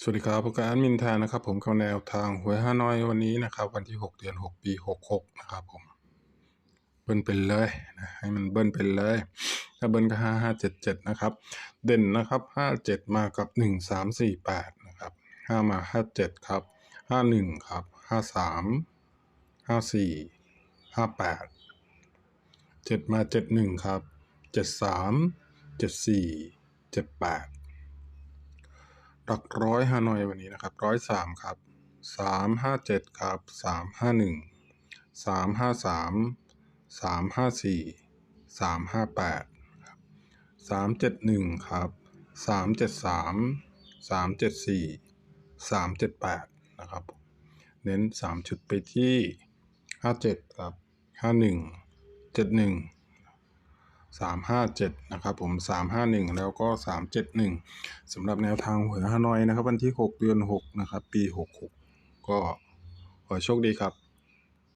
สวัสดีครับผู้การมินทานะครับ ผมกัแนวทางหวยห้าน้อยวันนี้นะครับ วันที่ 6 เดือน 6 ปี 66 นะครับผม เบิ้ลเป็นเลยนะให้มันเบิ้ลเป็นเลย ถ้าเบิ้ลก็ 5577 นะครับ เด่นนะครับ 57 มากับ 1348 นะครับ 5 มา 57 ครับ 51 ครับ 53 54 58 7 มา 71 ครับ 73 74 78 หลักร้อยฮานอยวันนี้นะครับร้อยสามครับสามห้าเจ็ดครับสามห้าหนึ่งสามห้าสามสามห้าสี่สามห้าแปดสามเจ็ดหนึ่งครับสามเจ็ดสามสามเจ็ดสี่สามเจ็ดแปดนะครับ เน้นสามชุดไปที่ห้าเจ็ดครับห้าหนึ่งเจ็ดหนึ่ง สามห้าเจ็ดนะครับผมสามห้าหนึ่งแล้วก็สามเจ็ดหนึ่งสำหรับแนวทางหวยฮานอยนะครับ วันที่หกเดือนหกนะครับ ปีหกหกก็ขอโชคดีครับ